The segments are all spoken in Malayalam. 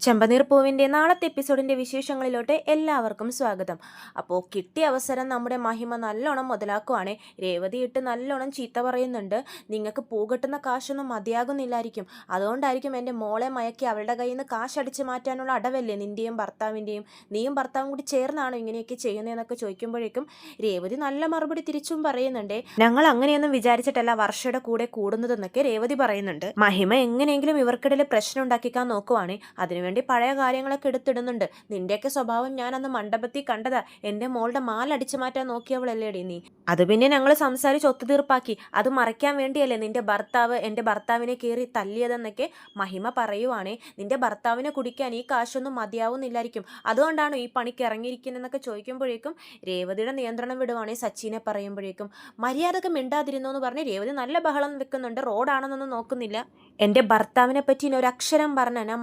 ചെമ്പനീർ പൂവിന്റെ നാളത്തെ എപ്പിസോഡിന്റെ വിശേഷങ്ങളിലോട്ട് എല്ലാവർക്കും സ്വാഗതം. അപ്പോൾ കിട്ടിയ അവസരം നമ്മുടെ മഹിമ നല്ലോണം മുതലാക്കുവാണേ. രേവതി ഇട്ട് നല്ലോണം ചീത്ത പറയുന്നുണ്ട്. നിങ്ങൾക്ക് പൂ കിട്ടുന്ന കാശൊന്നും മതിയാകുന്നില്ലായിരിക്കും. അതുകൊണ്ടായിരിക്കും എന്റെ മോളെ മയക്കി അവളുടെ കയ്യിൽ നിന്ന് കാശടിച്ച് മാറ്റാനുള്ള അടവല്ലേ നിന്റെയും ഭർത്താവിന്റെയും. നീയും ഭർത്താവും കൂടി ചേർന്നാണോ ഇങ്ങനെയൊക്കെ ചെയ്യുന്നതെന്നൊക്കെ ചോദിക്കുമ്പോഴേക്കും രേവതി നല്ല മറുപടി തിരിച്ചും പറയുന്നുണ്ട്. ഞങ്ങൾ അങ്ങനെയൊന്നും വിചാരിച്ചിട്ടല്ല വർഷയുടെ കൂടെ കൂടുന്നതെന്നൊക്കെ രേവതി പറയുന്നുണ്ട്. മഹിമ എങ്ങനെയെങ്കിലും ഇവർക്കിടയിൽ പ്രശ്നം ഉണ്ടാക്കിക്കാൻ നോക്കുവാണേ. അതിനുവേണ്ടി പഴയ കാര്യങ്ങളൊക്കെ എടുത്തിടുന്നുണ്ട്. നിന്റെയൊക്കെ സ്വഭാവം ഞാൻ അന്ന് മണ്ഡപത്തിൽ കണ്ടതാ. എന്റെ മോളുടെ മാലടിച്ചു മാറ്റാൻ നോക്കിയവളല്ലേടി നീ. അത് പിന്നെ ഞങ്ങൾ സംസാരിച്ച് ഒത്തുതീർപ്പാക്കി. അത് മറയ്ക്കാൻ വേണ്ടിയല്ലേ നിന്റെ ഭർത്താവ് എന്റെ ഭർത്താവിനെ കയറി തല്ലിയതെന്നൊക്കെ മഹിമ പറയുവാണേ. നിന്റെ ഭർത്താവിനെ കുടിക്കാൻ ഈ കാശൊന്നും മതിയാവുന്നില്ലായിരിക്കും. അതുകൊണ്ടാണ് ഈ പണിക്ക് ഇറങ്ങിയിരിക്കുന്നതെന്നൊക്കെ ചോദിക്കുമ്പോഴേക്കും രേവതിയുടെ നിയന്ത്രണം വിടുവാണേ സച്ചിനെ പറയുമ്പോഴേക്കും. മര്യാദയ്ക്ക് മിണ്ടാതിരുന്നു എന്ന് പറഞ്ഞ് രേവതി നല്ല ബഹളം വെക്കുന്നുണ്ട്. റോഡാണെന്നൊന്നും നോക്കുന്നില്ല. എന്റെ ഭർത്താവിനെ പറ്റി ഇനി ഒരു അക്ഷരം പറഞ്ഞാൽ ഞാൻ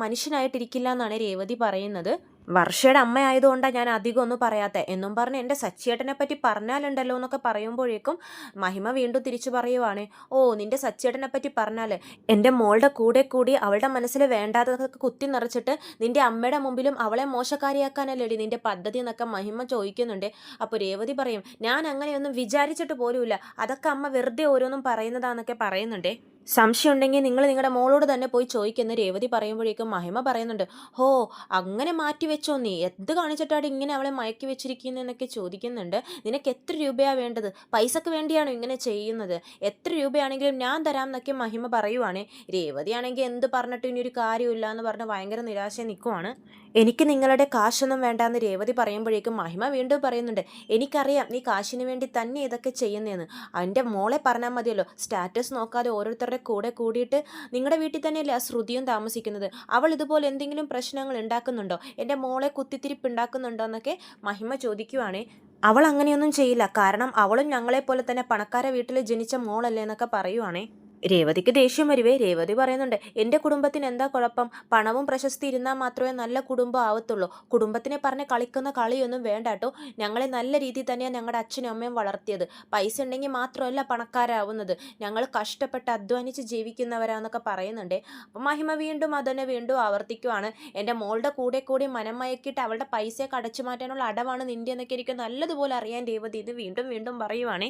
മനുഷ്യനായിട്ടിരിക്കില്ല എന്നാണ് രേവതി പറയുന്നത്. വർഷയുടെ അമ്മയായതുകൊണ്ടാണ് ഞാൻ അധികം ഒന്നും പറയാത്ത. എന്നും പറഞ്ഞ് എന്റെ സച്ചിയേട്ടനെ പറ്റി പറഞ്ഞാലുണ്ടല്ലോ എന്നൊക്കെ പറയുമ്പോഴേക്കും മഹിമ വീണ്ടും തിരിച്ചു പറയുവാണ്. ഓ നിന്റെ സച്ചിയേട്ടനെ പറ്റി പറഞ്ഞാൽ എന്റെ മോളുടെ കൂടെ കൂടി അവളുടെ മനസ്സിൽ വേണ്ടാത്തതൊക്കെ കുത്തി നിറച്ചിട്ട് നിന്റെ അമ്മയുടെ മുമ്പിലും അവളെ മോശക്കാരിയാക്കാനല്ലേടി നിന്റെ പദ്ധതി എന്നൊക്കെ മഹിമ ചോദിക്കുന്നുണ്ട്. അപ്പോൾ രേവതി പറയും ഞാൻ അങ്ങനെയൊന്നും വിചാരിച്ചിട്ട് പോലുമില്ല. അതൊക്കെ അമ്മ വെറുതെ ഓരോന്നും പറയുന്നതാന്നൊക്കെ പറയുന്നുണ്ടേ. സംശയം ഉണ്ടെങ്കിൽ നിങ്ങൾ നിങ്ങളുടെ മോളോട് തന്നെ പോയി ചോദിക്കുന്ന. രേവതി പറയുമ്പോഴേക്കും മഹിമ പറയുന്നുണ്ട് ഹോ അങ്ങനെ മാറ്റി വെച്ചോ നീ. എന്ത് കാണിച്ചിട്ടാണ് ഇങ്ങനെ അവളെ മയക്കി വെച്ചിരിക്കുന്നതെന്നൊക്കെ ചോദിക്കുന്നുണ്ട്. നിനക്ക് എത്ര രൂപയാണ് വേണ്ടത്? പൈസക്ക് വേണ്ടിയാണോ ഇങ്ങനെ ചെയ്യുന്നത്? എത്ര രൂപയാണെങ്കിലും ഞാൻ തരാം എന്നൊക്കെ മഹിമ പറയുവാണ്. രേവതിയാണെങ്കിൽ എന്ത് പറഞ്ഞിട്ട് ഇനി ഒരു കാര്യമില്ല എന്ന് പറഞ്ഞ് ഭയങ്കര നിരാശ നിൽക്കുവാണ്. എനിക്ക് നിങ്ങളുടെ കാശൊന്നും വേണ്ട എന്ന് രേവതി പറയുമ്പോഴേക്കും മഹിമ വീണ്ടും പറയുന്നുണ്ട് എനിക്കറിയാം നീ കാശിന് വേണ്ടി തന്നെ ഇതൊക്കെ ചെയ്യുന്നതെന്ന് എന്റെ മോളെ പറഞ്ഞാൽ മതിയല്ലോ. സ്റ്റാറ്റസ് നോക്കാതെ ഓരോരുത്തരുടെ കൂടെ കൂടിയിട്ട് നിങ്ങളുടെ വീട്ടിൽ തന്നെയല്ലേ ആ ശ്രുതിയും താമസിക്കുന്നത്? അവൾ ഇതുപോലെ എന്തെങ്കിലും പ്രശ്നങ്ങൾ ഉണ്ടാക്കുന്നുണ്ടോ? എന്റെ മോളെ കുത്തിത്തിരിപ്പ് ഉണ്ടാക്കുന്നുണ്ടോ എന്നൊക്കെ മഹിമ ചോദിക്കുവാണേ. അവൾ അങ്ങനെയൊന്നും ചെയ്യില്ല. കാരണം അവളും ഞങ്ങളെപ്പോലെ തന്നെ പണക്കാര വീട്ടിൽ ജനിച്ച മോളല്ലേ എന്നൊക്കെ പറയുവാണേ. രേവതിക്ക് ദേഷ്യം വരുവേ. രേവതി പറയുന്നുണ്ട് എന്റെ കുടുംബത്തിന് എന്താ കുഴപ്പം? പണവും പ്രശസ്തി ഇരുന്നാൽ മാത്രമേ നല്ല കുടുംബം ആവത്തുള്ളൂ. കുടുംബത്തിനെ പറഞ്ഞ് കളിക്കുന്ന കളിയൊന്നും വേണ്ട കേട്ടോ. ഞങ്ങളെ നല്ല രീതിയിൽ തന്നെയാണ് ഞങ്ങളുടെ അച്ഛനും അമ്മയും വളർത്തിയത്. പൈസ ഉണ്ടെങ്കിൽ മാത്രമല്ല പണക്കാരാവുന്നത്. ഞങ്ങൾ കഷ്ടപ്പെട്ട് അധ്വാനിച്ച് ജീവിക്കുന്നവരാന്നൊക്കെ പറയുന്നുണ്ട്. അപ്പം മഹിമ വീണ്ടും അതന്നെ വീണ്ടും ആവർത്തിക്കുവാണ്. എന്റെ മോളുടെ കൂടെ കൂടി മനം മയക്കിയിട്ട് അവളുടെ പൈസയൊക്കെ അടച്ചു മാറ്റാനുള്ള അടവാണ് നിന്റെ എന്നൊക്കെ എനിക്ക് നല്ലതുപോലെ അറിയാൻ രേവതി ഇത് വീണ്ടും വീണ്ടും പറയുവാണേ.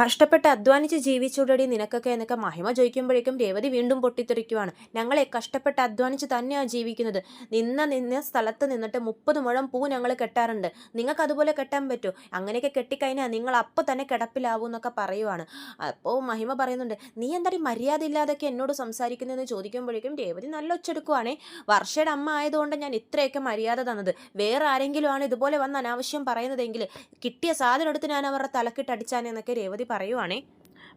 കഷ്ടപ്പെട്ട് അധ്വാനിച്ച് ജീവിച്ചുടടി നിനക്കൊക്കെ എന്നൊക്കെ മഹിമ ചോദിക്കുമ്പോഴേക്കും രേവതി വീണ്ടും പൊട്ടിത്തെറിക്കുവാണ്. ഞങ്ങളെ കഷ്ടപ്പെട്ട് അധ്വാനിച്ച് തന്നെയാണ് ജീവിക്കുന്നത്. നിന്ന നിന്ന സ്ഥലത്ത് നിന്നിട്ട് മുപ്പത് മുഴം പൂ ഞങ്ങൾ കെട്ടാറുണ്ട്. നിങ്ങൾക്ക് അതുപോലെ കെട്ടാൻ പറ്റുമോ അങ്ങനെയൊക്കെ കെട്ടിക്കഴിഞ്ഞാൽ നിങ്ങൾ അപ്പോൾ തന്നെ കിടപ്പിലാവും എന്നൊക്കെ പറയുവാണ്. അപ്പോൾ മഹിമ പറയുന്നുണ്ട് നീ എന്താ മര്യാദ ഇല്ലാതൊക്കെ എന്നോട് സംസാരിക്കുന്നതെന്ന് ചോദിക്കുമ്പോഴേക്കും രേവതി നല്ല ഒച്ചെടുക്കുവാണേ. വർഷയുടെ അമ്മ ആയതുകൊണ്ട് ഞാൻ ഇത്രയൊക്കെ മര്യാദ തന്നത്. വേറെ ആരെങ്കിലും ആണ് ഇതുപോലെ വന്ന് അനാവശ്യം പറയുന്നതെങ്കിൽ കിട്ടിയ സാധനം എടുത്ത് ഞാൻ അവരുടെ തലക്കിട്ട് അടിച്ചാനെന്നൊക്കെ രേവതി പറയുവാണേ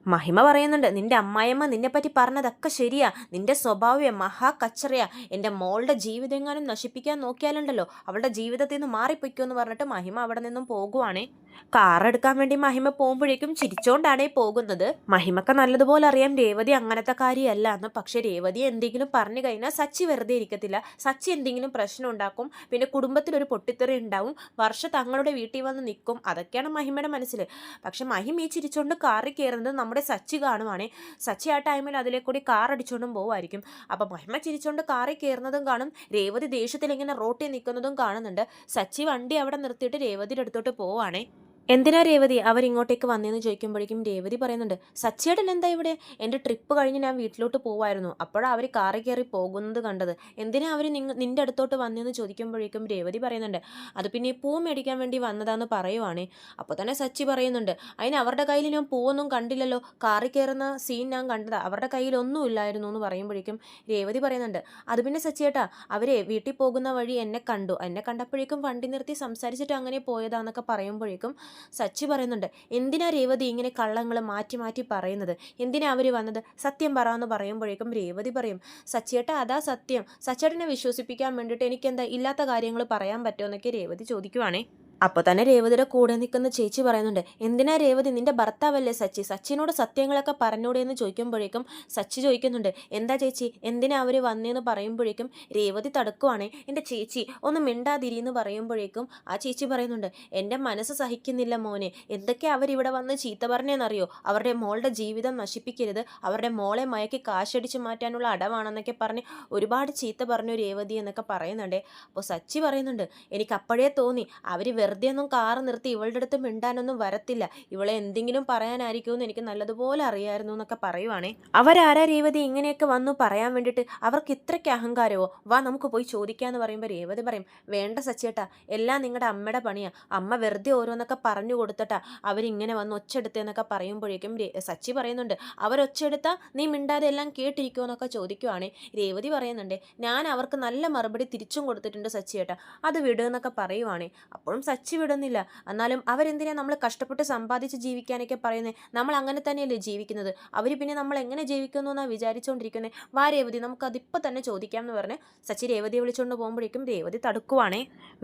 മഹിമ പറയുന്നുണ്ട്. നിന്റെ അമ്മായിയമ്മ നിന്നെപ്പറ്റി പറഞ്ഞതൊക്കെ ശരിയാ. നിന്റെ സ്വഭാവ്യ മഹാ കച്ചറയാ എന്റെ മോളുടെ ജീവിതം എങ്ങാനും നശിപ്പിക്കാൻ നോക്കിയാലുണ്ടല്ലോ. അവളുടെ ജീവിതത്തിൽ നിന്ന് മാറിപ്പോയിക്കോ എന്ന് പറഞ്ഞിട്ട് മഹിമ അവിടെ നിന്നും പോകുവാണേ. കാറെടുക്കാൻ വേണ്ടി മഹിമ പോകുമ്പോഴേക്കും ചിരിച്ചോണ്ടാണേ പോകുന്നത്. മഹിമക്ക് നല്ലതുപോലെ അറിയാം രേവതി അങ്ങനത്തെ കാര്യമല്ല എന്ന്. പക്ഷെ രേവതി എന്തെങ്കിലും പറഞ്ഞു കഴിഞ്ഞാൽ സച്ചി വെറുതെ ഇരിക്കത്തില്ല. സച്ചി എന്തെങ്കിലും പ്രശ്നം ഉണ്ടാക്കും. പിന്നെ കുടുംബത്തിലൊരു പൊട്ടിത്തെറി ഉണ്ടാവും. വർഷ തങ്ങളുടെ വീട്ടിൽ വന്ന് നിൽക്കും. അതൊക്കെയാണ് മഹിമയുടെ മനസ്സിൽ. പക്ഷെ മഹിമ ഈ ചിരിച്ചോണ്ട് കാറി കയറുന്നത് നമ്മുടെ സച്ചി കാണുവാണേ. സച്ചി ആ ടൈമിൽ അതിലെ കൂടി കാർ അടിച്ചുകൊണ്ടും പോവായിരിക്കും അപ്പം മഹിമ ചിരിച്ചുകൊണ്ട് കാറിൽ കയറുന്നതും കാണും. രേവതി ദേഷ്യത്തിൽ ഇങ്ങനെ റോട്ടിൽ നിൽക്കുന്നതും കാണുന്നുണ്ട്. സച്ചി വണ്ടി അവിടെ നിർത്തിയിട്ട് രേവതിയുടെ അടുത്തോട്ട് പോവാണേ എന്തിനാ രേവതി അവരിങ്ങോട്ടേക്ക് വന്നതെന്ന് ചോദിക്കുമ്പോഴേക്കും രേവതി പറയുന്നുണ്ട് സച്ചിയേട്ടൻ എന്താ ഇവിടെ? എന്റെ ട്രിപ്പ് കഴിഞ്ഞ് ഞാൻ വീട്ടിലോട്ട് പോവായിരുന്നു. അപ്പോഴാണ് അവർ കാറി കയറി പോകുന്നത് കണ്ടത്. എന്തിനാ അവർ നിങ്ങ നിന്റെ അടുത്തോട്ട് വന്നതെന്ന് ചോദിക്കുമ്പോഴേക്കും രേവതി പറയുന്നുണ്ട് അത് പിന്നെ പൂ മേടിക്കാൻ വേണ്ടി വന്നതാന്ന് പറയുവാണേ. അപ്പോൾ തന്നെ സച്ചി പറയുന്നുണ്ട് അതിന് അവരുടെ കയ്യിൽ ഞാൻ പൂവൊന്നും കണ്ടില്ലല്ലോ. കാറി കയറുന്ന സീൻ ഞാൻ കണ്ടത്. അവരുടെ കയ്യിലൊന്നും ഇല്ലായിരുന്നു എന്ന് പറയുമ്പോഴേക്കും രേവതി പറയുന്നുണ്ട് അത് പിന്നെ സച്ചിയേട്ടാ അവരെ വീട്ടിൽ പോകുന്ന വഴി എന്നെ കണ്ടു. എന്നെ കണ്ടപ്പോഴേക്കും വണ്ടി നിർത്തി സംസാരിച്ചിട്ട് അങ്ങനെ പോയതാന്നൊക്കെ പറയുമ്പോഴേക്കും സച്ചി പറയുന്നുണ്ട് എന്തിനാ രേവതി ഇങ്ങനെ കള്ളങ്ങൾ മാറ്റി മാറ്റി പറയുന്നത്? എന്തിനാ അവർ വന്നത്? സത്യം പറയാമെന്ന് പറയുമ്പോഴേക്കും രേവതി പറയും സച്ചിയേട്ട അതാ സത്യം. സച്ചേട്ടനെ വിശ്വസിപ്പിക്കാൻ വേണ്ടിയിട്ട് എനിക്കെന്താ ഇല്ലാത്ത കാര്യങ്ങൾ പറയാൻ പറ്റുമോ എന്നൊക്കെ രേവതി ചോദിക്കുവാണേ. അപ്പോൾ തന്നെ രേവതിയുടെ കൂടെ നിൽക്കുന്ന ചേച്ചി പറയുന്നുണ്ട് എന്തിനാ രേവതി നിന്റെ ഭർത്താവല്ലേ സച്ചി? സച്ചിനോട് സത്യങ്ങളൊക്കെ പറഞ്ഞൂടെ എന്ന് ചോദിക്കുമ്പോഴേക്കും സച്ചി ചോദിക്കുന്നുണ്ട് എന്താ ചേച്ചി? എന്തിനാ അവർ വന്നേന്ന് പറയുമ്പോഴേക്കും രേവതി തടുക്കുവാണേ? എന്റെ ചേച്ചി ഒന്ന് മിണ്ടാതിരി എന്ന് പറയുമ്പോഴേക്കും ആ ചേച്ചി പറയുന്നുണ്ട് എന്റെ മനസ്സ് സഹിക്കുന്നില്ല മോനെ. എന്തൊക്കെ അവരിവിടെ വന്ന് ചീത്ത പറഞ്ഞേന്നറിയോ? അവരുടെ മോളുടെ ജീവിതം നശിപ്പിക്കരുത്. അവരുടെ മോളെ മയക്കി കാശടിച്ച് മാറ്റാനുള്ള അടവാണെന്നൊക്കെ പറഞ്ഞ് ഒരുപാട് ചീത്ത പറഞ്ഞു രേവതി എന്നൊക്കെ പറയുന്നുണ്ടേ. അപ്പോൾ സച്ചി പറയുന്നുണ്ട് എനിക്ക് അപ്പോഴേ തോന്നി അവർ വെറുതെ ഒന്നും കാറ് നിർത്തി ഇവളുടെ അടുത്ത് മിണ്ടാനൊന്നും വരത്തില്ല. ഇവളെ എന്തെങ്കിലും പറയാനായിരിക്കുമെന്ന് എനിക്ക് നല്ലതുപോലെ അറിയായിരുന്നു എന്നൊക്കെ പറയുവാണേ. അവരാരാ രേവതി ഇങ്ങനെയൊക്കെ വന്നു പറയാൻ വേണ്ടിയിട്ട്? അവർക്ക് ഇത്രയ്ക്ക് അഹങ്കാരമോ? വാ നമുക്ക് പോയി ചോദിക്കാന്ന് പറയുമ്പോൾ രേവതി പറയും വേണ്ട സച്ചേട്ടാ എല്ലാം നിങ്ങളുടെ അമ്മയുടെ പണിയാ. അമ്മ വെറുതെ ഓരോന്നൊക്കെ പറഞ്ഞു കൊടുത്തട്ടാ അവരിങ്ങനെ വന്ന് ഒച്ചെടുത്തെന്നൊക്കെ പറയുമ്പോഴേക്കും സച്ചി പറയുന്നുണ്ട് അവരൊച്ചെടുത്താ നീ മിണ്ടാതെ എല്ലാം കേട്ടിരിക്കുമോ എന്നൊക്കെ ചോദിക്കുവാണേ. രേവതി പറയുന്നുണ്ട് ഞാൻ അവർക്ക് നല്ല മറുപടി തിരിച്ചും കൊടുത്തിട്ടുണ്ട് സച്ചിയേട്ടാ അത് വിടുമെന്നൊക്കെ പറയുവാണേ. അപ്പോഴും സച്ചി വിടുന്നില്ല എന്നാലും അവരെന്തിനാ നമ്മൾ കഷ്ടപ്പെട്ട് സമ്പാദിച്ച് ജീവിക്കാനൊക്കെ പറയുന്നത് നമ്മൾ അങ്ങനെ തന്നെയല്ലേ ജീവിക്കുന്നത്. അവർ പിന്നെ നമ്മൾ എങ്ങനെ ജീവിക്കുന്നു എന്നാണ് വിചാരിച്ചുകൊണ്ടിരിക്കുന്നത് വാ രേവതി നമുക്ക് അതിപ്പോൾ തന്നെ ചോദിക്കാം എന്ന് പറഞ്ഞ് സച്ചി രേവതിയെ വിളിച്ചുകൊണ്ട് പോകുമ്പോഴേക്കും രേവതി തടുക്കുവാണേ.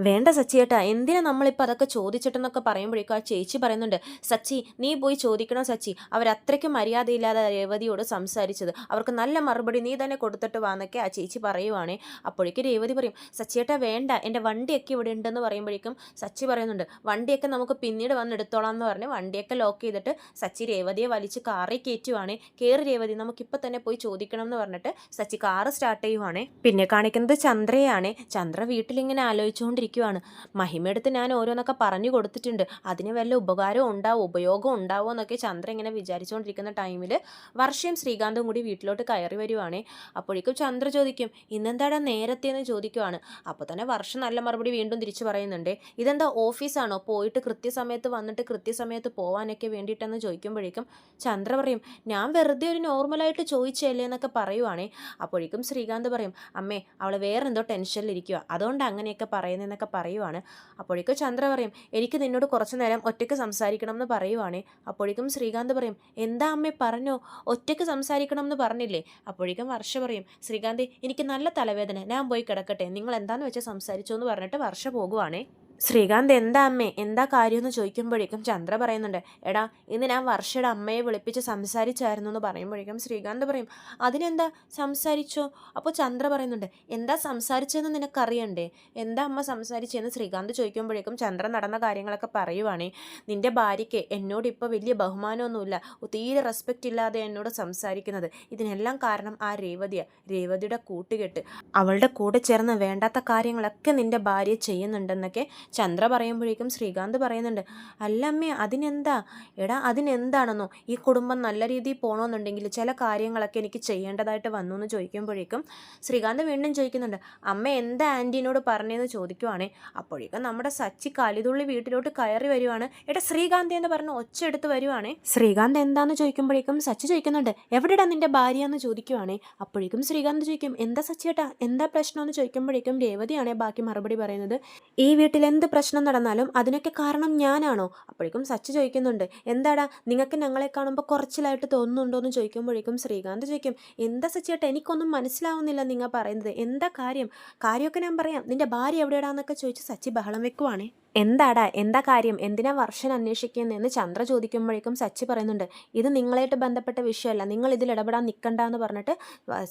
വേണ്ട സച്ചിയേട്ടാ എന്തിനാ നമ്മളിപ്പോൾ അതൊക്കെ ചോദിച്ചിട്ടെന്നൊക്കെ പറയുമ്പോഴേക്കും ആ ചേച്ചി പറയുന്നുണ്ട് സച്ചി നീ പോയി ചോദിക്കണം സച്ചി. അവരത്രയ്ക്ക് മര്യാദയില്ലാതെ രേവതിയോട് സംസാരിച്ചത്. അവർക്ക് നല്ല മറുപടി നീ തന്നെ കൊടുത്തിട്ട് വാന്നൊക്കെ ആ ചേച്ചി പറയുവാണേ. അപ്പോഴേക്കും രേവതി പറയും സച്ചിയേട്ടാ വേണ്ട. എന്റെ വണ്ടിയൊക്കെ ഇവിടെ ഉണ്ടെന്ന് പറയുമ്പോഴേക്കും സച്ചി പറയുന്നുണ്ട് വണ്ടിയൊക്കെ നമുക്ക് പിന്നീട് വന്ന് എടുത്തോളാം എന്ന് പറഞ്ഞ് വണ്ടിയൊക്കെ ലോക്ക് ചെയ്തിട്ട് സച്ചി രേവതിയെ വലിച്ച് കാറിൽ കയറ്റുവാണേ. കയറി രേവതി നമുക്കിപ്പോൾ തന്നെ പോയി ചോദിക്കണം എന്ന് പറഞ്ഞിട്ട് സച്ചി കാറ് സ്റ്റാർട്ട് ചെയ്യുവാണേ. പിന്നെ കാണിക്കുന്നത് ചന്ദ്രയാണ്. ചന്ദ്ര വീട്ടിലിങ്ങനെ ആലോചിച്ചുകൊണ്ടിരിക്കുവാണ്. മഹിമയെടുത്ത് ഞാൻ ഓരോന്നൊക്കെ പറഞ്ഞു കൊടുത്തിട്ടുണ്ട്. അതിന് വല്ല ഉപകാരവും ഉണ്ടാവും? ഉപയോഗം ഉണ്ടാവുമോ എന്നൊക്കെ ചന്ദ്ര ഇങ്ങനെ വിചാരിച്ചുകൊണ്ടിരിക്കുന്ന ടൈമിൽ വർഷയും ശ്രീകാന്തും കൂടി വീട്ടിലോട്ട് കയറി വരുവാണേ. അപ്പോഴേക്കും ചന്ദ്ര ചോദിക്കും ഇന്നെന്താടാ നേരത്തെ എന്ന് ചോദിക്കുവാണ്? അപ്പോൾ തന്നെ വർഷം നല്ല മറുപടി വീണ്ടും തിരിച്ചു പറയുന്നുണ്ട് ഇതെന്താ ഓഫീസാണോ? പോയിട്ട് കൃത്യസമയത്ത് വന്നിട്ട് കൃത്യസമയത്ത് പോവാനൊക്കെ വേണ്ടിയിട്ടെന്ന് ചോദിക്കുമ്പോഴേക്കും ചന്ദ്ര പറയും ഞാൻ വെറുതെ ഒരു നോർമലായിട്ട് ചോദിച്ചല്ലേ എന്നൊക്കെ പറയുവാണേ. അപ്പോഴേക്കും ശ്രീകാന്ത് പറയും അമ്മേ അവൾ വേറെന്തോ ടെൻഷനിലിരിക്കുക അതുകൊണ്ട് അങ്ങനെയൊക്കെ പറയുന്നതെന്നൊക്കെ പറയുവാണ്. അപ്പോഴേക്കും ചന്ദ്ര പറയും എനിക്ക് നിന്നോട് കുറച്ച് നേരം ഒറ്റയ്ക്ക് സംസാരിക്കണം എന്ന് പറയുവാണേ. അപ്പോഴേക്കും ശ്രീകാന്ത് പറയും എന്താ അമ്മേ പറഞ്ഞോ? ഒറ്റയ്ക്ക് സംസാരിക്കണം എന്ന് പറഞ്ഞില്ലേ? അപ്പോഴേക്കും വർഷ പറയും ശ്രീകാന്ത് എനിക്ക് നല്ല തലവേദന. ഞാൻ പോയി കിടക്കട്ടെ. നിങ്ങൾ എന്താണെന്ന് വെച്ചാൽ സംസാരിച്ചു എന്ന് പറഞ്ഞിട്ട് വർഷ പോകുവാണേ. ശ്രീകാന്ത് എന്താ അമ്മേ? എന്താ കാര്യമെന്ന് ചോദിക്കുമ്പോഴേക്കും ചന്ദ്ര പറയുന്നുണ്ട് എടാ ഇന്ന് ഞാൻ വർഷയുടെ അമ്മയെ വിളിപ്പിച്ച് സംസാരിച്ചായിരുന്നു എന്ന് പറയുമ്പോഴേക്കും ശ്രീകാന്ത് പറയും അതിനെന്താ സംസാരിച്ചോ? അപ്പോൾ ചന്ദ്ര പറയുന്നുണ്ട് എന്താ സംസാരിച്ചതെന്ന് നിനക്കറിയണ്ടേ? എന്താ അമ്മ സംസാരിച്ചതെന്ന്? ശ്രീകാന്ത് ചോദിക്കുമ്പോഴേക്കും ചന്ദ്ര നടന്ന കാര്യങ്ങളൊക്കെ പറയുവാണേ നിന്റെ ഭാര്യയ്ക്ക് എന്നോട് ഇപ്പോൾ വലിയ ബഹുമാനമൊന്നുമില്ല തീരെ റെസ്പെക്റ്റ് ഇല്ലാതെ എന്നോട് സംസാരിക്കുന്നത്. ഇതിനെല്ലാം കാരണം ആ രേവതിയാണ് രേവതിയുടെ കൂട്ടുകെട്ട്. അവളുടെ കൂടെ ചേർന്ന് വേണ്ടാത്ത കാര്യങ്ങളൊക്കെ നിന്റെ ഭാര്യ ചെയ്യുന്നുണ്ടെന്നൊക്കെ ചന്ദ്ര പറയുമ്പോഴേക്കും ശ്രീകാന്ത് പറയുന്നുണ്ട് അല്ലമ്മേ അതിനെന്താ? എടാ അതിനെന്താണെന്നോ? ഈ കുടുംബം നല്ല രീതിയിൽ പോകണമെന്നുണ്ടെങ്കിൽ ചില കാര്യങ്ങളൊക്കെ എനിക്ക് ചെയ്യേണ്ടതായിട്ട് വന്നു എന്ന് ചോദിക്കുമ്പോഴേക്കും ശ്രീകാന്ത് വീണ്ടും ചോദിക്കുന്നുണ്ട് അമ്മ എന്താ ആന്റീനോട് പറഞ്ഞതെന്ന് ചോദിക്കുവാണേ? അപ്പോഴേക്കും നമ്മുടെ സച്ചി കാലിതുള്ളി വീട്ടിലോട്ട് കയറി വരുവാണ്. എടാ ശ്രീകാന്ത് എന്ന് പറഞ്ഞ് ഒച്ച എടുത്ത് വരുവാണേ. ശ്രീകാന്ത് എന്താന്ന് ചോദിക്കുമ്പോഴേക്കും സച്ചി ചോദിക്കുന്നുണ്ട് എവിടെടാ നിന്റെ ഭാര്യ എന്ന് ചോദിക്കുവാണേ? അപ്പോഴേക്കും ശ്രീകാന്ത് ചോദിക്കും എന്താ സച്ചിയേട്ടാ? എന്താ പ്രശ്നം എന്ന് ചോദിക്കുമ്പോഴേക്കും രേവതിയാണേ ബാക്കി മറുപടി പറയുന്നത്. ഈ വീട്ടിൽ എന്ത് പ്രശ്നം നടന്നാലും അതിനൊക്കെ കാരണം ഞാനാണോ? അപ്പോഴേക്കും സച്ച് ചോദിക്കുന്നുണ്ട്. എന്താടാ നിങ്ങൾക്ക് ഞങ്ങളെ കാണുമ്പോൾ കുറച്ചിലായിട്ട് തോന്നുന്നുണ്ടോ എന്ന് ചോദിക്കുമ്പോഴേക്കും ശ്രീകാന്ത് ചോദിക്കും എന്താ സച്ചിയേട്ടാ എനിക്കൊന്നും മനസ്സിലാവുന്നില്ല നിങ്ങൾ പറയുന്നത്. എന്താ കാര്യം? കാര്യമൊക്കെ ഞാൻ പറയാം. നിന്റെ ഭാര്യ എവിടെയാടാന്നൊക്കെ ചോദിച്ച് സച്ചി ബഹളം വെക്കുവാണേ. എന്താടാ? എന്താ കാര്യം? എന്തിനാ വർഷൻ അന്വേഷിക്കുന്നതെന്ന് ചന്ദ്ര ചോദിക്കുമ്പോഴേക്കും സച്ചി പറയുന്നുണ്ട് ഇത് നിങ്ങളായിട്ട് ബന്ധപ്പെട്ട വിഷയമല്ല. നിങ്ങൾ ഇതിൽ ഇടപെടാൻ നിൽക്കണ്ട എന്ന് പറഞ്ഞിട്ട്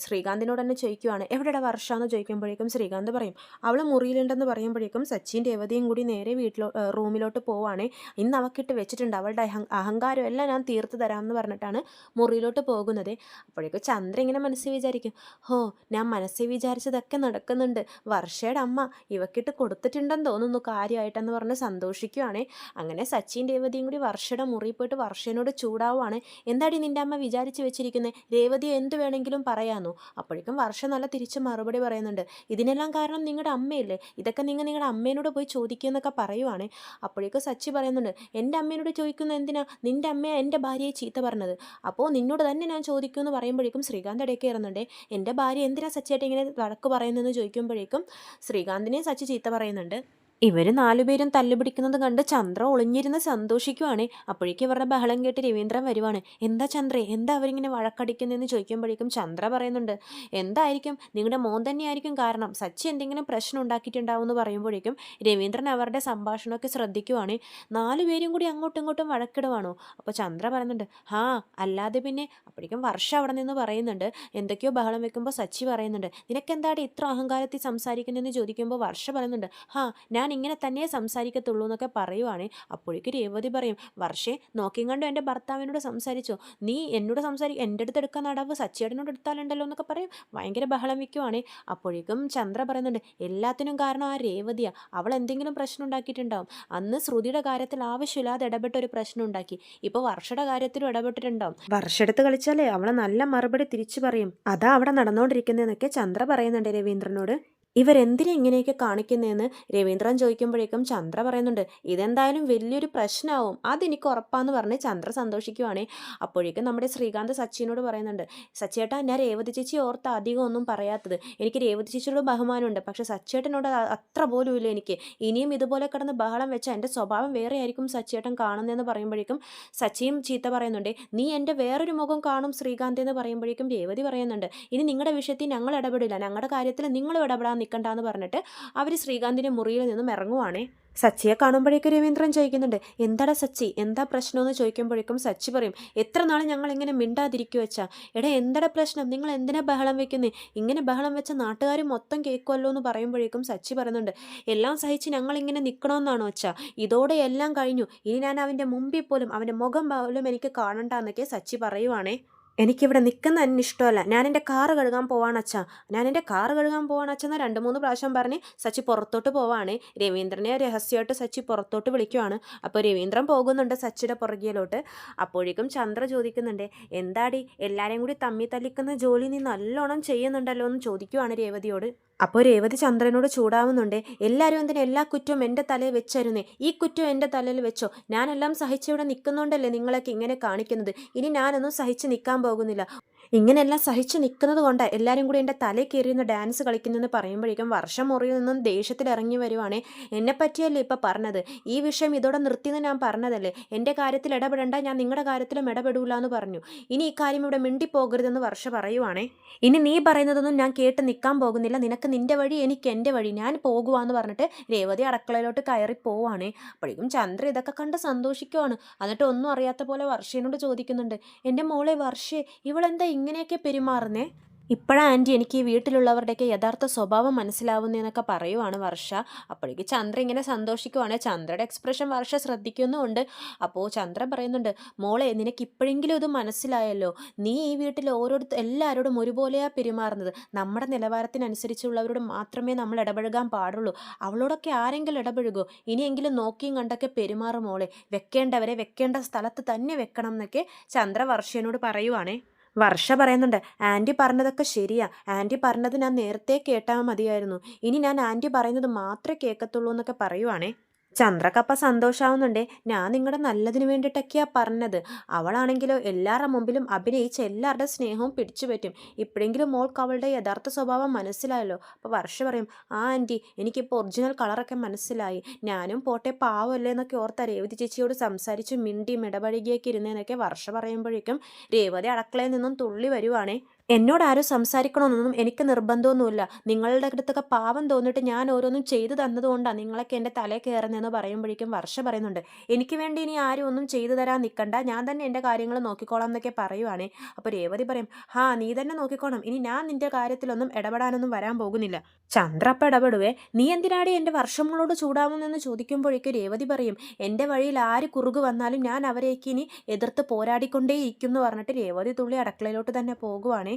ശ്രീകാന്തിനോട് തന്നെ ചോദിക്കുവാണ്. എവിടെടാ വർഷ? എന്ന് ചോദിക്കുമ്പോഴേക്കും ശ്രീകാന്ത് പറയും അവൾ മുറിയിലുണ്ടെന്ന് പറയുമ്പോഴേക്കും സച്ചിൻ രേവതിയും കൂടി നേരെ വീട്ടിലോ റൂമിലോട്ട് പോവാണ്. ഇന്ന് അവക്കിട്ട് വെച്ചിട്ടുണ്ട്. അവളുടെ അഹം അഹങ്കാരം എല്ലാം ഞാൻ തീർത്ത് തരാമെന്ന് പറഞ്ഞിട്ടാണ് മുറിയിലോട്ട് പോകുന്നത്. അപ്പോഴേക്കും ചന്ദ്ര ഇങ്ങനെ മനസ്സിൽ വിചാരിക്കും ഹോ ഞാൻ മനസ്സിൽ വിചാരിച്ചതൊക്കെ നടക്കുന്നുണ്ട്. വർഷയുടെ അമ്മ ഇവക്കിട്ട് കൊടുത്തിട്ടുണ്ടെന്ന് തോന്നുന്നു കാര്യമായിട്ടെന്ന് പറഞ്ഞ് സന്തോഷിക്കുവാണ്. അങ്ങനെ സച്ചിൻ രേവതിയും കൂടി വർഷയുടെ മുറി പോയിട്ട് വർഷനോട് ചൂടാവുകയാണ് എന്താടി നിന്റെ അമ്മ വിചാരിച്ചു വെച്ചിരിക്കുന്നത് രേവതി എന്ത് വേണമെങ്കിലും പറയാമെന്നോ അപ്പോഴേക്കും വർഷ നല്ല തിരിച്ച് മറുപടി പറയുന്നുണ്ട്. ഇതിനെല്ലാം കാരണം നിങ്ങളുടെ അമ്മയല്ലേ? ഇതൊക്കെ നിങ്ങൾ നിങ്ങളുടെ അമ്മേനോട് പോയി ചോദിക്കുമെന്നൊക്കെ പറയുവാണ്. അപ്പോഴേക്കും സച്ചി പറയുന്നുണ്ട് എന്റെ അമ്മേനോട് ചോദിക്കുന്നത് എന്തിനാ? നിന്റെ അമ്മയെ എന്റെ ഭാര്യയെ ചീത്ത പറഞ്ഞത്. അപ്പോൾ നിന്നോട് തന്നെ ഞാൻ ചോദിക്കുമെന്ന് പറയുമ്പോഴേക്കും ശ്രീകാന്ത് ഇടയ്ക്ക് കയറുന്നുണ്ട്. എന്റെ ഭാര്യ എന്തിനാ സച്ചിയായിട്ട് ഇങ്ങനെ വഴക്ക് പറയുന്നതെന്ന് ചോദിക്കുമ്പോഴേക്കും ശ്രീകാന്തിനെ സച്ചി ചീത്ത പറയുന്നുണ്ട്. ഇവർ നാലുപേരും തല്ലുപിടിക്കുന്നത് കണ്ട് ചന്ദ്ര ഒളിഞ്ഞിരുന്ന് സന്തോഷിക്കുവാണ്. അപ്പോഴേക്കും ഇവരുടെ ബഹളം കേട്ട് രവീന്ദ്രൻ വരുവാണ്. എന്താ ചന്ദ്രേ എന്താ അവരിങ്ങനെ വഴക്കടിക്കുന്നതെന്ന് ചോദിക്കുമ്പോഴേക്കും ചന്ദ്ര പറയുന്നുണ്ട് എന്തായിരിക്കും? നിങ്ങളുടെ മോൻ തന്നെയായിരിക്കും കാരണം. സച്ചി എന്തെങ്കിലും പ്രശ്നം ഉണ്ടാക്കിയിട്ടുണ്ടാവും എന്ന് പറയുമ്പോഴേക്കും രവീന്ദ്രൻ അവരുടെ സംഭാഷണമൊക്കെ ശ്രദ്ധിക്കുവാണ്. നാലുപേരും കൂടി അങ്ങോട്ടും ഇങ്ങോട്ടും വഴക്കിടുവാണോ? അപ്പോൾ ചന്ദ്ര പറയുന്നുണ്ട് ഹാ അല്ലാതെ പിന്നെ. അപ്പോഴേക്കും വർഷം അവിടെ നിന്ന് പറയുന്നുണ്ട് എന്തൊക്കെയോ ബഹളം വെക്കുമ്പോൾ സച്ചി പറയുന്നുണ്ട് നിനക്കെന്താടി ഇത്ര അഹങ്കാരത്തിൽ സംസാരിക്കുന്നതെന്ന് ചോദിക്കുമ്പോൾ വർഷ പറയുന്നുണ്ട് ഹാ ഞാൻ ഇങ്ങനെ തന്നെ സംസാരിക്കത്തുള്ളൂ എന്നൊക്കെ പറയുവാണ്. അപ്പോഴേക്ക് രേവതി പറയും വർഷേ നോക്കിയും കണ്ടു എന്റെ ഭർത്താവിനോട് സംസാരിച്ചോ? നീ എന്നോട് സംസാരിക്കും എന്റെ അടുത്ത് എടുക്കാൻ നടവ് സച്ചിയേട്ടനോട് എടുത്താലുണ്ടല്ലോ എന്നൊക്കെ പറയും. ഭയങ്കര ബഹളം വയ്ക്കുവാണ്. അപ്പോഴേക്കും ചന്ദ്ര പറയുന്നുണ്ട് എല്ലാത്തിനും കാരണം ആ രേവതിയാണ് അവൾ എന്തെങ്കിലും പ്രശ്നം ഉണ്ടാക്കിയിട്ടുണ്ടാവും. അന്ന് ശ്രുതിയുടെ കാര്യത്തിൽ ആവശ്യമില്ലാതെ ഇടപെട്ട ഒരു പ്രശ്നം ഉണ്ടാക്കി. ഇപ്പോൾ വർഷയുടെ കാര്യത്തിലും ഇടപെട്ടിട്ടുണ്ടാവും. വർഷെടുത്ത് കളിച്ചാലേ അവളെ നല്ല മറുപടി തിരിച്ചു പറയും. അതാ അവിടെ നടന്നുകൊണ്ടിരിക്കുന്നതെന്നൊക്കെ ചന്ദ്ര പറയുന്നുണ്ട് രവീന്ദ്രനോട്. ഇവരെന്തിനാ ഇങ്ങനെയൊക്കെ കാണിക്കുന്നതെന്ന് രവീന്ദ്രൻ ചോദിക്കുമ്പോഴേക്കും ചന്ദ്ര പറയുന്നുണ്ട് ഇതെന്തായാലും വലിയൊരു പ്രശ്നമാവും അതെനിക്ക് ഉറപ്പാന്ന് പറഞ്ഞ് ചന്ദ്ര സന്തോഷിക്കുവാണേ. അപ്പോഴേക്കും നമ്മുടെ ശ്രീകാന്ത് സച്ചിനോട് പറയുന്നുണ്ട് സച്ചിയേട്ടാ ഞാൻ രേവതി ചേച്ചി ഓർത്ത് അധികം ഒന്നും പറയാത്തത്. എനിക്ക് രേവതി ചേച്ചിയോട് ബഹുമാനമുണ്ട്. പക്ഷെ സച്ചേട്ടനോട് അത്ര പോലും ഇല്ല എനിക്ക്. ഇനിയും ഇതുപോലെ കിടന്ന് ബഹളം വെച്ചാൽ എന്റെ സ്വഭാവം വേറെ ആയിരിക്കും സച്ചിയേട്ടൻ കാണുന്നതെന്ന് പറയുമ്പോഴേക്കും സച്ചിയും ചീത്ത പറയുന്നുണ്ട് നീ എന്റെ വേറൊരു മുഖം കാണും ശ്രീകാന്ത് എന്ന് പറയുമ്പോഴേക്കും രേവതി പറയുന്നുണ്ട് ഇനി നിങ്ങളുടെ വിഷയത്തിൽ ഞങ്ങൾ ഇടപെടില്ല. ഞങ്ങളുടെ കാര്യത്തിൽ നിങ്ങൾ ഇടപെടാൻ നിൽക്കണ്ടെന്ന് പറഞ്ഞിട്ട് അവർ ശ്രീകാന്തിന്റെ മുറിയിൽ നിന്നും ഇറങ്ങുവാണേ. സച്ചിയെ കാണുമ്പോഴേക്കും രവീന്ദ്രൻ ചോദിക്കുന്നുണ്ട് എന്താടാ സച്ചി? എന്താ പ്രശ്നമെന്ന് ചോദിക്കുമ്പോഴേക്കും സച്ചി പറയും എത്ര നാൾ ഞങ്ങൾ ഇങ്ങനെ മിണ്ടാതിരിക്കുക വെച്ചാ എടാ എന്താടാ പ്രശ്നം? നിങ്ങൾ എന്തിനാ ബഹളം വെക്കുന്നേ? ഇങ്ങനെ ബഹളം വെച്ച നാട്ടുകാർ മൊത്തം കേൾക്കുമല്ലോ എന്ന് പറയുമ്പോഴേക്കും സച്ചി പറയുന്നുണ്ട് എല്ലാം സഹിച്ച് ഞങ്ങൾ ഇങ്ങനെ നിൽക്കണമെന്നാണോ വെച്ചാ ഇതോടെ എല്ലാം കഴിഞ്ഞു. ഇനി ഞാൻ അവന്റെ മുമ്പിൽ പോലും അവന്റെ മുഖം പോലും എനിക്ക് കാണണ്ട എന്നൊക്കെ സച്ചി പറയുവാണേ. എനിക്കിവിടെ നിൽക്കുന്ന എന്നെ ഇഷ്ടമല്ല. ഞാൻ എന്റെ കാറ് കഴുകാൻ പോവാണ് അച്ഛാ. ഞാൻ എന്റെ കാറ് കഴുകാൻ പോവാണ് അച്ഛൻ രണ്ട് മൂന്ന് പ്രാവശ്യം പറഞ്ഞ് സച്ചി പുറത്തോട്ട് പോവാണ്. രവീന്ദ്രനെ രഹസ്യമായിട്ട് സച്ചി പുറത്തോട്ട് വിളിക്കുവാണ്. അപ്പോൾ രവീന്ദ്രൻ പോകുന്നുണ്ട് സച്ചിയുടെ പുറകിലോട്ട്. അപ്പോഴേക്കും ചന്ദ്ര ചോദിക്കുന്നുണ്ട് എന്താടി? എല്ലാവരെയും കൂടി തമ്മി തല്ലിക്കുന്ന ജോലി നീ നല്ലോണം ചെയ്യുന്നുണ്ടല്ലോ എന്ന് ചോദിക്കുവാണ് രേവതിയോട്. അപ്പോൾ രേവതി ചന്ദ്രനോട് ചൂടാവുന്നുണ്ട്. എല്ലാവരും എന്തിനാ എല്ലാ കുറ്റവും എന്റെ തലയിൽ വെച്ചായിരുന്നേ ഈ കുറ്റം എന്റെ തലയിൽ വെച്ചോ? ഞാനെല്ലാം സഹിച്ചിവിടെ നിൽക്കുന്നുണ്ടല്ലേ നിങ്ങളൊക്കെ ഇങ്ങനെ കാണിക്കുന്നത്? ഇനി ഞാനൊന്നും സഹിച്ച് നിൽക്കാൻ പോകുന്നില്ല. ഇങ്ങനെയെല്ലാം സഹിച്ച് നിൽക്കുന്നത് കൊണ്ട് എല്ലാവരും കൂടി എന്റെ തലയിൽ കയറിയുന്ന ഡാൻസ് കളിക്കുന്നതെന്ന് പറയുമ്പോഴേക്കും വർഷം മുറിയിൽ നിന്നും ദേഷ്യത്തിൽ ഇറങ്ങി വരുവാണേ. എന്നെ പറ്റിയല്ലേ ഇപ്പം പറഞ്ഞത്? ഈ വിഷയം ഇതോടെ നിർത്തിയെന്ന് ഞാൻ പറഞ്ഞതല്ലേ? എന്റെ കാര്യത്തിൽ ഇടപെടേണ്ട ഞാൻ നിങ്ങളുടെ കാര്യത്തിലും ഇടപെടൂല എന്ന് പറഞ്ഞു. ഇനി ഈ കാര്യം ഇവിടെ മിണ്ടിപ്പോകരുതെന്ന് വർഷ പറയുവാണേ. ഇനി നീ പറയുന്നതൊന്നും ഞാൻ കേട്ട് നിൽക്കാൻ പോകുന്നില്ല. നിനക്ക് നിന്റെ വഴി എനിക്ക് എന്റെ വഴി ഞാൻ പോകുവാന്ന് പറഞ്ഞിട്ട് രേവതി അടുക്കളയിലോട്ട് കയറി പോവാണ്. അപ്പോഴേക്കും ചന്ദ്ര ഇതൊക്കെ കണ്ട് സന്തോഷിക്കുവാണ്. എന്നിട്ട് ഒന്നും അറിയാത്ത പോലെ വർഷേനോട് ചോദിക്കുന്നുണ്ട് എന്റെ മോളെ വർഷേ ഇവളെന്താ ഇങ്ങനെയൊക്കെ പെരുമാറുന്നേ? ഇപ്പോഴാ ആന്റി എനിക്ക് ഈ വീട്ടിലുള്ളവരുടെയൊക്കെ യഥാർത്ഥ സ്വഭാവം മനസ്സിലാവുന്നതെന്നൊക്കെ പറയുവാണ് വർഷ. അപ്പോഴേക്ക് ചന്ദ്ര ഇങ്ങനെ സന്തോഷിക്കുവാണ്. ചന്ദ്രയുടെ എക്സ്പ്രഷൻ വർഷ ശ്രദ്ധിക്കുന്നുമുണ്ട്. അപ്പോൾ ചന്ദ്ര പറയുന്നുണ്ട് മോളെ നിനക്ക് ഇപ്പോഴെങ്കിലും ഇത് മനസ്സിലായല്ലോ. നീ ഈ വീട്ടിൽ ഓരോരുത്തർ എല്ലാവരോടും ഒരുപോലെയാണ് പെരുമാറുന്നത്. നമ്മുടെ നിലവാരത്തിനനുസരിച്ചുള്ളവരോട് മാത്രമേ നമ്മൾ ഇടപഴകാൻ പാടുള്ളൂ. അവളോടൊക്കെ ആരെങ്കിലും ഇടപഴകോ? ഇനിയെങ്കിലും നോക്കിയും കണ്ടൊക്കെ പെരുമാറും മോളെ. വെക്കേണ്ടവരെ വെക്കേണ്ട സ്ഥലത്ത് തന്നെ വെക്കണം എന്നൊക്കെ ചന്ദ്ര വർഷനോട് പറയുവാണേ. വർഷ പറയുന്നുണ്ട് ആന്റി പറഞ്ഞതൊക്കെ ശരിയാ. ആന്റി പറഞ്ഞത് ഞാൻ നേരത്തെ കേട്ടാൽ മതിയായിരുന്നു. ഇനി ഞാൻ ആന്റി പറയുന്നത് മാത്രമേ കേൾക്കത്തുള്ളൂ എന്നൊക്കെ പറയുവാണേ. ചന്ദ്രക്കപ്പ സന്തോഷാവുന്നുണ്ടേ. ഞാൻ നിങ്ങളുടെ നല്ലതിന് വേണ്ടിയിട്ടൊക്കെയാ പറഞ്ഞത്. അവളാണെങ്കിലോ എല്ലാവരുടെ മുമ്പിലും അഭിനയിച്ച് എല്ലാവരുടെ സ്നേഹവും പിടിച്ചു പറ്റും. ഇപ്പോഴെങ്കിലും മോൾക്ക് അവളുടെ യഥാർത്ഥ സ്വഭാവം മനസ്സിലായല്ലോ. അപ്പോൾ വർഷ പറയും ആ ആന്റി എനിക്കിപ്പോൾ ഒറിജിനൽ കളറൊക്കെ മനസ്സിലായി. ഞാനും പോട്ടെ പാവമല്ലേ എന്നൊക്കെ ഓർത്ത രേവതി ചേച്ചിയോട് സംസാരിച്ച് മിണ്ടിയും ഇടപഴകിയൊക്കെ ഇരുന്നേന്നൊക്കെ വർഷ പറയുമ്പോഴേക്കും രേവതി അടക്കളയിൽ നിന്നും തുള്ളി വരുവാണേ. എന്നോട് ആരും സംസാരിക്കണമെന്നൊന്നും എനിക്ക് നിർബന്ധമൊന്നുമില്ല. നിങ്ങളുടെ അടുത്തൊക്കെ പാവം തോന്നിട്ട് ഞാൻ ഓരോന്നും ചെയ്തു തന്നതുകൊണ്ടാണ് നിങ്ങളൊക്കെ എന്റെ തലേ കയറുന്നതെന്ന് പറയുമ്പോഴേക്കും വർഷ പറയുന്നുണ്ട്. എനിക്ക് വേണ്ടി ഇനി ആരും ഒന്നും ചെയ്തു തരാൻ നിൽക്കണ്ട. ഞാൻ തന്നെ എന്റെ കാര്യങ്ങൾ നോക്കിക്കോളാം എന്നൊക്കെ പറയുവാണേ. അപ്പോൾ രേവതി പറയും ഹാ നീ തന്നെ നോക്കിക്കോണം. ഇനി ഞാൻ നിന്റെ കാര്യത്തിലൊന്നും ഇടപെടാനൊന്നും വരാൻ പോകുന്നില്ല. ചന്ദ്ര അപ്പം ഇടപെടുവേ. നീ എന്തിനാടി എന്റെ വർഷങ്ങളോട് ചൂടാവുന്നെന്ന് ചോദിക്കുമ്പോഴേക്കും രേവതി പറയും എന്റെ വഴിയിൽ ആര് കുറുകു വന്നാലും ഞാൻ അവരേക്ക് ഇനി എതിർത്ത് പോരാടിക്കൊണ്ടേയിരിക്കും എന്ന് പറഞ്ഞിട്ട് രേവതി തുള്ളി അടുക്കളയിലോട്ട് തന്നെ പോകുവാണേ.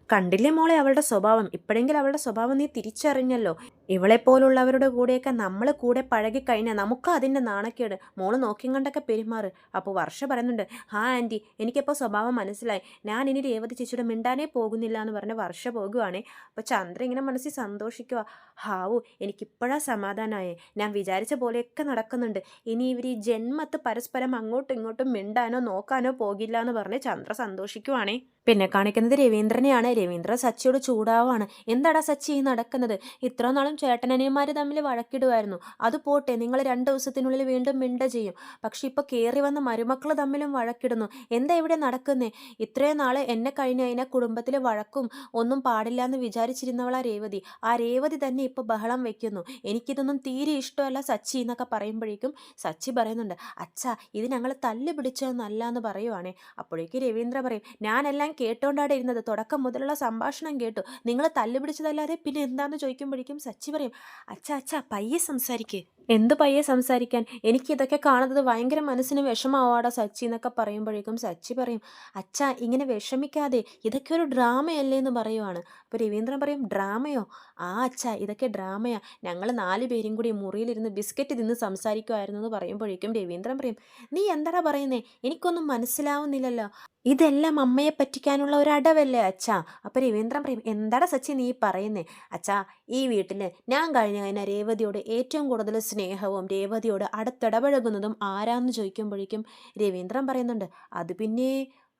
കണ്ടില്ലേ മോളെ അവളുടെ സ്വഭാവം? ഇപ്പോഴെങ്കിലും അവളുടെ സ്വഭാവം നീ തിരിച്ചറിഞ്ഞല്ലോ. ഇവളെ പോലുള്ളവരുടെ കൂടെയൊക്കെ നമ്മൾ കൂടെ പഴകി പഴകിക്കഴിഞ്ഞാൽ നമുക്ക് അതിന്റെ നാണക്കേട്. മോൾ നോക്കിയും കണ്ടൊക്കെ പെരുമാറ്. അപ്പോൾ വർഷ പറയുന്നുണ്ട് ഹാ ആന്റി എനിക്കിപ്പോൾ സ്വഭാവം മനസ്സിലായി. ഞാൻ ഇനി രേവതി ചേച്ചിയുടെ മിണ്ടാനേ പോകുന്നില്ല എന്ന് പറഞ്ഞ് വർഷ പോകുവാണേ. അപ്പോൾ ചന്ദ്ര ഇങ്ങനെ മനസ്സിൽ സന്തോഷിക്കുക ഹാവു എനിക്കിപ്പോഴാ സമാധാനമായേ. ഞാൻ വിചാരിച്ച പോലെയൊക്കെ നടക്കുന്നുണ്ട്. ഇനി ഇവർ ഈ ജന്മത്ത് പരസ്പരം അങ്ങോട്ടും ഇങ്ങോട്ടും മിണ്ടാനോ നോക്കാനോ പോകില്ല എന്ന് പറഞ്ഞ് ചന്ദ്ര സന്തോഷിക്കുവാണേ. പിന്നെ കാണിക്കുന്നത് രവീന്ദ്രനെയാണ്. രവീന്ദ്ര സച്ചിയോട് ചൂടാവാണ്. എന്താടാ സച്ചി നടക്കുന്നത്? ഇത്ര നാളും ചേട്ടനനിയന്മാർ തമ്മിൽ വഴക്കിടുമായിരുന്നു അത് പോട്ടെ നിങ്ങൾ രണ്ട് ദിവസത്തിനുള്ളിൽ വീണ്ടും മിണ്ട ചെയ്യും. പക്ഷെ ഇപ്പോൾ കയറി വന്ന മരുമക്കൾ തമ്മിലും വഴക്കിടുന്നു. എന്താ ഇവിടെ നടക്കുന്നേ? ഇത്രയും നാൾ എന്നെ കഴിഞ്ഞ അതിനെ കുടുംബത്തിൽ വഴക്കും ഒന്നും പാടില്ല എന്ന് വിചാരിച്ചിരുന്നവളാ രേവതി. ആ രേവതി തന്നെ ഇപ്പോൾ ബഹളം വെക്കുന്നു. എനിക്കിതൊന്നും തീരെ ഇഷ്ടമല്ല സച്ചി എന്നൊക്കെ പറയുമ്പോഴേക്കും സച്ചി പറയുന്നുണ്ട് അച്ഛാ ഇത് ഞങ്ങൾ തല്ല് പിടിച്ചതെന്നല്ല എന്ന് പറയുവാണേ. അപ്പോഴേക്ക് രവീന്ദ്ര പറയും ഞാനെല്ലാം കേട്ടോണ്ടാണ് ഇരുന്നത്. തുടക്കം മുതലുള്ള സംഭാഷണം കേട്ടു. നിങ്ങൾ തല്ലുപിടിച്ചതല്ലാതെ പിന്നെ എന്താന്ന് ചോദിക്കുമ്പോഴേക്കും സച്ചി പറയും അച്ഛാ അച്ഛാ പയ്യെ സംസാരിക്കേ. എന്ത് പയ്യെ സംസാരിക്കാൻ? എനിക്ക് ഇതൊക്കെ കാണുന്നത് ഭയങ്കര മനസ്സിന് വിഷമാവാടാ സച്ചി എന്നൊക്കെ പറയുമ്പോഴേക്കും സച്ചി പറയും അച്ഛാ ഇങ്ങനെ വിഷമിക്കാതെ ഇതൊക്കെ ഒരു ഡ്രാമയല്ലേ എന്ന് പറയുവാണ്. അപ്പോൾ രവീന്ദ്രൻ പറയും ഡ്രാമയോ? ആ അച്ഛാ ഇതൊക്കെ ഡ്രാമയാ. ഞങ്ങൾ നാല് പേരും കൂടി മുറിയിലിരുന്ന് ബിസ്ക്കറ്റ് തിന്ന് സംസാരിക്കുമായിരുന്നു എന്ന് പറയുമ്പോഴേക്കും രവീന്ദ്രൻ പറയും നീ എന്താടാ പറയുന്നേ? എനിക്കൊന്നും മനസ്സിലാവുന്നില്ലല്ലോ. ഇതെല്ലാം അമ്മയെ പറ്റിക്കാനുള്ള ഒരു അടവല്ലേ അച്ഛാ? അപ്പോൾ രവീന്ദ്രൻ പറയും എന്താടാ സച്ചി നീ പറയുന്നേ? അച്ഛാ ഈ വീട്ടിൽ ഞാൻ കഴിഞ്ഞ കഴിഞ്ഞ രേവതിയോട് ഏറ്റവും കൂടുതൽ സ്നേഹവും രേവതിയോട് അടുത്തിടപഴകുന്നതും ആരാന്ന് ചോദിക്കുമ്പോഴേക്കും രവീന്ദ്രൻ പറയുന്നുണ്ട് അത് പിന്നെ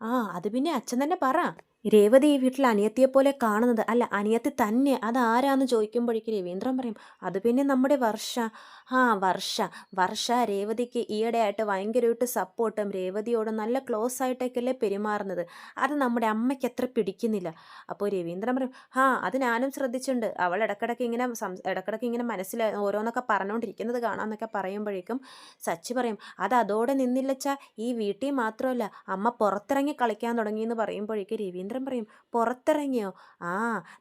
ആ അത് പിന്നെ അച്ഛൻ തന്നെ പറ. രേവതി ഈ വീട്ടിൽ അനിയത്തിയെ പോലെ കാണുന്നത്? അല്ല അനിയത്തി തന്നെ. അതാരാന്ന് ചോദിക്കുമ്പോഴേക്കും രവീന്ദ്രൻ പറയും അത് പിന്നെ നമ്മുടെ വർഷ. ആ വർഷ. വർഷ രേവതിക്ക് ഈയിടെയായിട്ട് ഭയങ്കരമായിട്ട് സപ്പോർട്ടും രേവതിയോട് നല്ല ക്ലോസ് ആയിട്ടൊക്കെയല്ലേ പെരുമാറുന്നത്. അത് നമ്മുടെ അമ്മയ്ക്ക് എത്ര പിടിക്കുന്നില്ല. അപ്പോൾ രവീന്ദ്രൻ പറയും ആ അത് ഞാനും ശ്രദ്ധിച്ചിട്ടുണ്ട്. അവൾ ഇടക്കിടക്ക് ഇങ്ങനെ ഇടക്കിടക്ക് ഇങ്ങനെ മനസ്സിൽ ഓരോന്നൊക്കെ പറഞ്ഞുകൊണ്ടിരിക്കുന്നത് കാണാമെന്നൊക്കെ പറയുമ്പോഴേക്കും സച്ചി പറയും അത് അതോടെ നിന്നില്ലച്ചാ. ഈ വീട്ടിൽ മാത്രമല്ല അമ്മ പുറത്തിറങ്ങി കളിക്കാൻ തുടങ്ങിയെന്ന് പറയുമ്പോഴേക്കും രവീന്ദ്രൻ പറയും പുറത്തിറങ്ങിയോ? ആ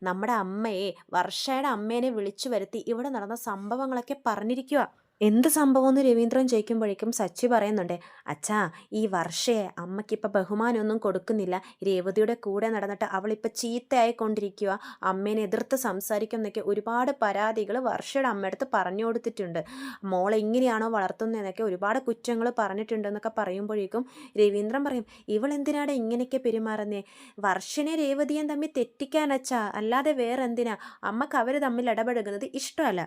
നമ്മുടെ അമ്മയെ വർഷയുടെ അമ്മേനെ വിളിച്ചു വരുത്തി ഇവിടെ നടന്ന സംഭവങ്ങളൊക്കെ പറഞ്ഞിരിക്കുക എന്ത് സംഭവം എന്ന് രവീന്ദ്രൻ ചോദിക്കുമ്പോഴേക്കും സച്ചി പറയുന്നുണ്ട് അച്ഛാ ഈ വർഷയെ അമ്മയ്ക്കിപ്പോൾ ബഹുമാനമൊന്നും കൊടുക്കുന്നില്ല. രേവതിയുടെ കൂടെ നടന്നിട്ട് അവളിപ്പോൾ ചീത്തയായിക്കൊണ്ടിരിക്കുക അമ്മേനെ എതിർത്ത് സംസാരിക്കും എന്നൊക്കെ ഒരുപാട് പരാതികൾ വർഷയുടെ അമ്മയടുത്ത് പറഞ്ഞു കൊടുത്തിട്ടുണ്ട്. മോളെ ഇങ്ങനെയാണോ വളർത്തുന്നതെന്നൊക്കെ ഒരുപാട് കുറ്റങ്ങൾ പറഞ്ഞിട്ടുണ്ടെന്നൊക്കെ പറയുമ്പോഴേക്കും രവീന്ദ്രൻ പറയും ഇവൾ എന്തിനാണ് ഇങ്ങനെയൊക്കെ പെരുമാറുന്നേ? വർഷനെ രേവതിയും തമ്മിൽ തെറ്റിക്കാനച്ചാ അല്ലാതെ വേറെ എന്തിനാ അമ്മയ്ക്ക് അവർ തമ്മിൽ ഇടപഴകുന്നത് ഇഷ്ടമല്ല.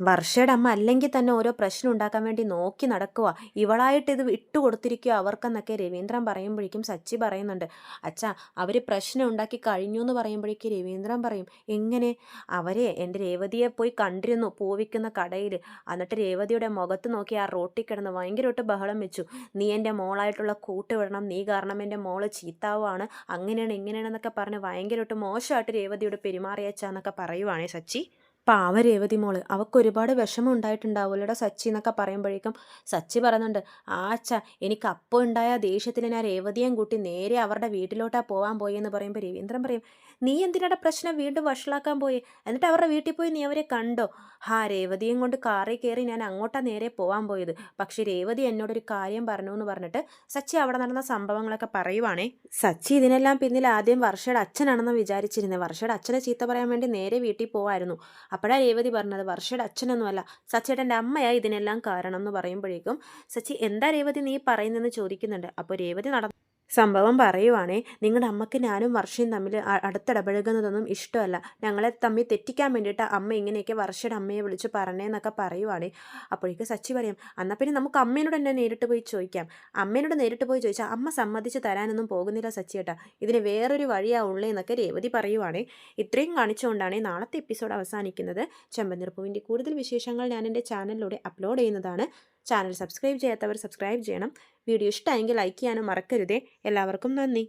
വർഷയുടെ അമ്മ അല്ലെങ്കിൽ തന്നെ ഓരോ പ്രശ്നം ഉണ്ടാക്കാൻ വേണ്ടി നോക്കി നടക്കുക ഇവളായിട്ട് ഇത് ഇട്ടുകൊടുത്തിരിക്കുക അവർക്കെന്നൊക്കെ രവീന്ദ്രൻ പറയുമ്പോഴേക്കും സച്ചി പറയുന്നുണ്ട്. അച്ഛാ അവർ പ്രശ്നം ഉണ്ടാക്കി കഴിഞ്ഞു എന്ന് പറയുമ്പോഴേക്കും രവീന്ദ്രൻ പറയും എങ്ങനെ? അവരെ എന്റെ രേവതിയെ പോയി കണ്ടിരുന്നു പൂവിക്കുന്ന കടയിൽ എന്നിട്ട് രേവതിയുടെ മുഖത്ത് നോക്കി ആ റോട്ടിൽ കിടന്ന് ഭയങ്കരമായിട്ട് ബഹളം വെച്ചു. നീ എന്റെ മോളായിട്ടുള്ള കൂട്ട് വിടണം. നീ കാരണം എന്റെ മോൾ ചീത്താവുമാണ് അങ്ങനെയാണ് ഇങ്ങനെയാണെന്നൊക്കെ പറഞ്ഞ് ഭയങ്കരമായിട്ട് മോശമായിട്ട് രേവതിയോട് പെരുമാറിയച്ചാന്നൊക്കെ പറയുവാണേ സച്ചി. പാവ രേവതി മോൾ അവക്കൊരുപാട് വിഷമം ഉണ്ടായിട്ടുണ്ടാവുമല്ലോടാ സച്ചി എന്നൊക്കെ പറയുമ്പോഴേക്കും. സച്ചി പറയുന്നുണ്ട് ആച്ച എനിക്ക് അപ്പോൾ ഉണ്ടായ ദേഷ്യത്തിൽ ഞാൻ രേവതിയും കൂട്ടി നേരെ അവരുടെ വീട്ടിലോട്ടാ പോകാൻ പോയി എന്ന് പറയുമ്പോൾ രവീന്ദ്രൻ പറയും നീ എന്തിനാണ് പ്രശ്നം വീണ്ടും വഷളാക്കാൻ പോയി? എന്നിട്ട് അവരുടെ വീട്ടിൽ പോയി നീ അവരെ കണ്ടോ? ആ രേവതിയും കൊണ്ട് കാറിൽ കയറി ഞാൻ അങ്ങോട്ടാ നേരെ പോകാൻ പോയത്. പക്ഷേ രേവതി എന്നോടൊരു കാര്യം പറഞ്ഞു എന്ന് പറഞ്ഞിട്ട് സച്ചി അവിടെ നടന്ന സംഭവങ്ങളൊക്കെ പറയുവാണേ. സച്ചി ഇതിനെല്ലാം പിന്നിൽ ആദ്യം വർഷയുടെ അച്ഛനാണെന്ന് വിചാരിച്ചിരുന്നത് വർഷയുടെ അച്ഛനെ ചീത്ത പറയാൻ വേണ്ടി നേരെ വീട്ടിൽ പോവായിരുന്നു. അപ്പോഴാണ് രേവതി പറഞ്ഞത് വർഷയുടെ അച്ഛനൊന്നുമല്ല സച്ചിയേട്ടന്റെ അമ്മയാ ഇതിനെല്ലാം കാരണം എന്ന് പറയുമ്പോഴേക്കും സച്ചി എന്താ രേവതി നീ പറയുന്നതെന്ന് ചോദിക്കുന്നുണ്ട്? അപ്പോൾ രേവതി നട സംഭവം പറയുവാണേ നിങ്ങളുടെ അമ്മയ്ക്ക് ഞാനും വർഷയും തമ്മിൽ അടുത്തിടപഴകുന്നതൊന്നും ഇഷ്ടമല്ല. ഞങ്ങളെ തമ്മിൽ തെറ്റിക്കാൻ വേണ്ടിയിട്ട് അമ്മ ഇങ്ങനെയൊക്കെ വർഷയുടെ അമ്മയെ വിളിച്ച് പറഞ്ഞേന്നൊക്കെ പറയുവാണേ. അപ്പോഴേക്ക് സച്ചി പറയും എന്നാൽ പിന്നെ നമുക്ക് അമ്മേനോട് തന്നെ നേരിട്ട് പോയി ചോദിക്കാം. അമ്മേനോട് നേരിട്ട് പോയി ചോദിച്ചാൽ അമ്മ സമ്മതിച്ച് തരാനൊന്നും പോകുന്നില്ല സച്ചിയേട്ടാ ഇതിന് വേറൊരു വഴിയാ ഉള്ളേന്നൊക്കെ രേവതി പറയുവാണേ. ഇത്രയും കാണിച്ചുകൊണ്ടാണ് നാളത്തെ എപ്പിസോഡ് അവസാനിക്കുന്നത്. ചെമ്പനിർപ്പുവിന്റെ കൂടുതൽ വിശേഷങ്ങൾ ഞാൻ എന്റെ ചാനലിലൂടെ അപ്ലോഡ് ചെയ്യുന്നതാണ്. ചാനൽ സബ്സ്ക്രൈബ് ചെയ്യാത്തവർ സബ്സ്ക്രൈബ് ചെയ്യണം. വീഡിയോ ഇഷ്ടമായെങ്കിൽ ലൈക്ക് ചെയ്യാനും മറക്കരുതേ. എല്ലാവർക്കും നന്ദി.